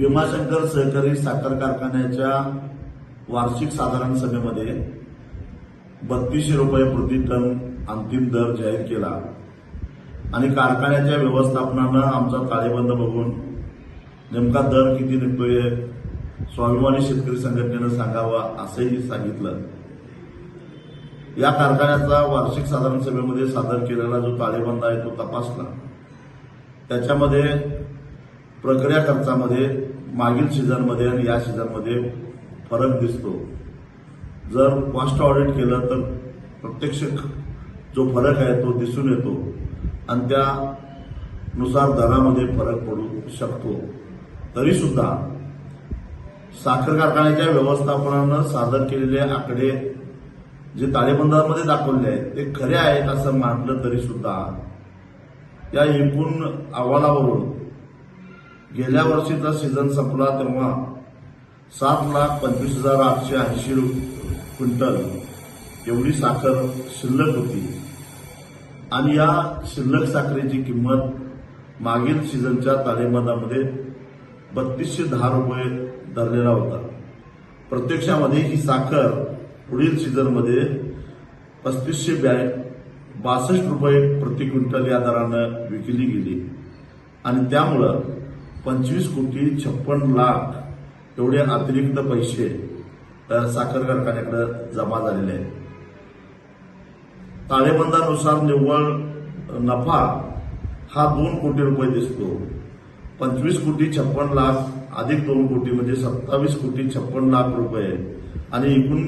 भीमाशंकर सहकारी साखर कारखान्याच्या वार्षिक साधारण सभेमध्ये बत्तीसशे रुपये प्रति टन अंतिम दर जाहीर केला. आणि कारखान्याच्या व्यवस्थापनानं आमचा ताळेबंद बघून नेमका दर किती निघतोय स्वाभिमानी शेतकरी संघटनेनं सांगावा असंही सांगितलं. या कारखान्याचा वार्षिक साधारण सभेमध्ये सादर केलेला जो ताळेबंद आहे तो तपासला. त्याच्यामध्ये प्रक्रिया खर्चामध्ये मागील सीझनमध्ये आणि या सीझनमध्ये फरक दिसतो. जर कॉस्ट ऑडिट केलं तर प्रत्यक्ष जो फरक आहे तो दिसून येतो आणि त्यानुसार दरामध्ये फरक पडू शकतो. तरीसुद्धा साखर कारखान्याच्या व्यवस्थापनानं सादर केलेले आकडे जे ताळेबंदामध्ये दाखवले आहेत ते खरे आहेत असं मानलं तरीसुद्धा या एकूण अहवालावरून गेल्या वर्षीचा सीझन संपला तेव्हा सात लाख पंचवीस हजार आठशे ऐंशी क्विंटल एवढी साखर शिल्लक होती. आणि या शिल्लक साखरेची किंमत मागील सीझनच्या ताळेबंदामध्ये बत्तीसशे दहा रुपये धरलेला होता. प्रत्यक्षामध्ये ही साखर पुढील सीझनमध्ये पस्तीसशे ब्या बासष्ट रुपये प्रति क्विंटल या दरानं विकली गेली. आणि त्यामुळं पंचवीस कोटी छप्पन लाख एवढे अतिरिक्त पैसे साखर कारखान्याकडे जमा झालेले आहेत. ताळेबंदानुसार निव्वळ नफा हा दोन कोटी रुपये दिसतो. पंचवीस कोटी छप्पन लाख अधिक दोन कोटी म्हणजे सत्तावीस कोटी छप्पन लाख रुपये. आणि एकूण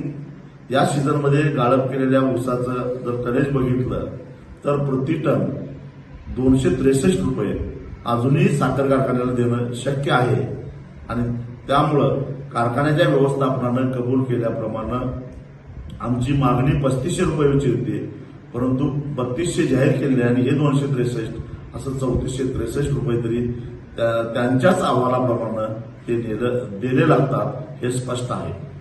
या सीझनमध्ये गाळप केलेल्या ऊसाचं जर कनेज बघितलं तर प्रति टन दोनशे त्रेसष्ट रुपये. अजूनही साखर कारखान्याला देणं शक्य आहे. आणि त्यामुळं कारखान्याच्या व्यवस्थापनानं कबूल केल्याप्रमाणे आमची मागणी पस्तीसशे रुपयाची होती परंतु बत्तीसशे जाहीर केले आणि हे दोनशे त्रेसष्ट असं चौतीसशे त्रेसष्ट रुपये तरी त्या- त्यांच्याच अहवालाप्रमाणे ते दिले लागतात हे स्पष्ट आहे.